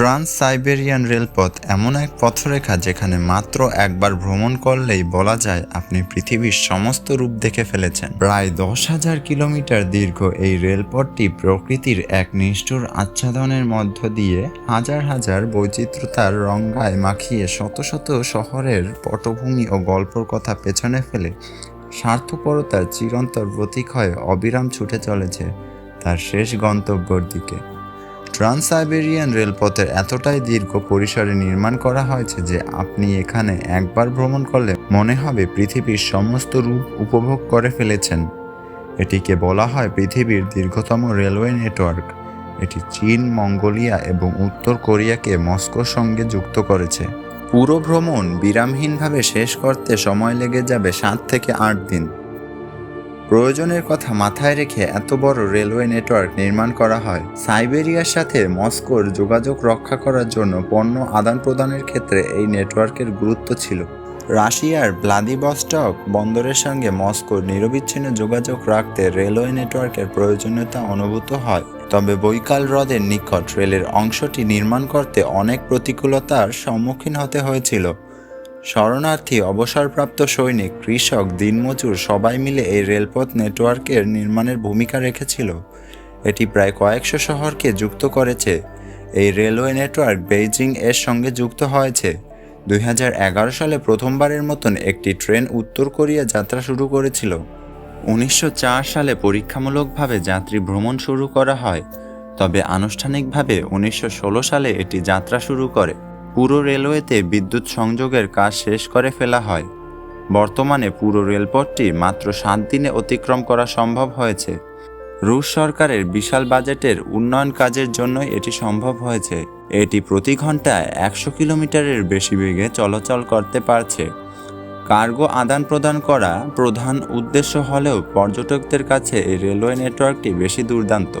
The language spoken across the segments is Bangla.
ট্রান্স সাইবেরিয়ান রেলপথ এমন এক পথরেখা যেখানে মাত্র একবার ভ্রমণ করলেই বলা যায় আপনি পৃথিবীর সমস্ত রূপ দেখে ফেলেছেন। প্রায় দশ হাজার কিলোমিটার দীর্ঘ এই রেলপথটি প্রকৃতির এক নিষ্ঠুর আচ্ছাদনের মধ্য দিয়ে হাজার হাজার বৈচিত্র্যতার রঙ্গায় মাখিয়ে শত শত শহরের পটভূমি ও গল্পর কথা পেছনে ফেলে স্বার্থপরতার চিরন্তর প্রতীক হয়ে অবিরাম ছুটে চলেছে তার শেষ গন্তব্যর দিকে। ট্রান্স সাইবেরিয়ান রেলপথের এতটাই দীর্ঘ পরিসরে নির্মাণ করা হয়েছে যে আপনি এখানে একবার ভ্রমণ করলে মনে হবে পৃথিবীর সমস্ত রূপ উপভোগ করে ফেলেছেন। এটিকে বলা হয় পৃথিবীর দীর্ঘতম রেলওয়ে নেটওয়ার্ক। এটি চীন, মঙ্গোলিয়া এবং উত্তর কোরিয়াকে মস্কোর সঙ্গে যুক্ত করেছে। পুরো ভ্রমণ বিরামহীনভাবে শেষ করতে সময় লেগে যাবে সাত থেকে আট দিন। প্রয়োজনের কথা মাথায় রেখে এত বড় রেলওয়ে নেটওয়ার্ক নির্মাণ করা হয়। সাইবেরিয়ার সাথে মস্কোর যোগাযোগ রক্ষা করার জন্য পণ্য আদান প্রদানের ক্ষেত্রে এই নেটওয়ার্কের গুরুত্ব ছিল। রাশিয়ার ভ্লাদিবস্টক বন্দরের সঙ্গে মস্কোর নিরবিচ্ছিন্ন যোগাযোগ রাখতে রেলওয়ে নেটওয়ার্কের প্রয়োজনীয়তা অনুভূত হয়। তবে বৈকাল হ্রদের নিকট রেলের অংশটি নির্মাণ করতে অনেক প্রতিকূলতার সম্মুখীন হতে হয়েছিল। শরণার্থী, অবসরপ্রাপ্ত সৈনিক, কৃষক, দিনমজুর সবাই মিলে এই রেলপথ নেটওয়ার্কের নির্মাণের ভূমিকা রেখেছিল। এটি প্রায় কয়েকশো শহরকে যুক্ত করেছে। এই রেলওয়ে নেটওয়ার্ক বেইজিং এর সঙ্গে যুক্ত হয়েছে। দুই হাজার এগারো সালে প্রথমবারের মতন একটি ট্রেন উত্তর কোরিয়া যাত্রা শুরু করেছিল। উনিশশো চার সালে পরীক্ষামূলকভাবে যাত্রী ভ্রমণ শুরু করা হয়। তবে আনুষ্ঠানিকভাবে উনিশশো ষোলো সালে এটি যাত্রা শুরু করে। পুরো রেলওয়েতে বিদ্যুৎ সংযোগের কাজ শেষ করে ফেলা হয়। বর্তমানে পুরো রেলপথটি মাত্র সাত দিনে অতিক্রম করা সম্ভব হয়েছে। রুশ সরকারের বিশাল বাজেটের উন্নয়ন কাজের জন্যই এটি সম্ভব হয়েছে। এটি প্রতি ঘন্টায় একশো কিলোমিটারের বেশি বেগে চলাচল করতে পারছে। কার্গো আদান প্রদান করা প্রধান উদ্দেশ্য হলেও পর্যটকদের কাছে এই রেলওয়ে নেটওয়ার্কটি বেশি দুর্দান্ত।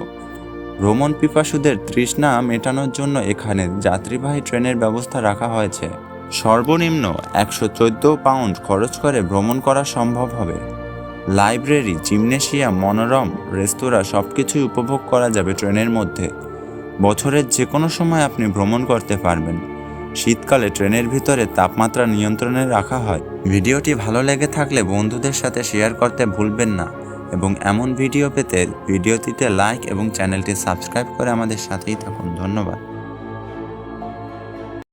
ভ্রমণ পিপাসুদের তৃষ্ণা মেটানোর জন্য এখানে যাত্রীবাহী ট্রেনের ব্যবস্থা রাখা হয়েছে। সর্বনিম্ন একশো চোদ্দ পাউন্ড খরচ করে ভ্রমণ করা সম্ভব হবে। লাইব্রেরি জিমনেশিয়াম মনোরম, রেস্তোরাঁ সব কিছুই উপভোগ করা যাবে ট্রেনের মধ্যে। বছরের যে কোনো সময় আপনি ভ্রমণ করতে পারবেন। শীতকালে ট্রেনের ভিতরে তাপমাত্রা নিয়ন্ত্রণে রাখা হয়। ভিডিওটি ভালো লেগে থাকলে বন্ধুদের সাথে শেয়ার করতে ভুলবেন না। এবং এমন ভিডিও পেতে ভিডিওটিতে লাইক এবং চ্যানেলটি সাবস্ক্রাইব করে আমাদের সাথেই থাকুন। ধন্যবাদ।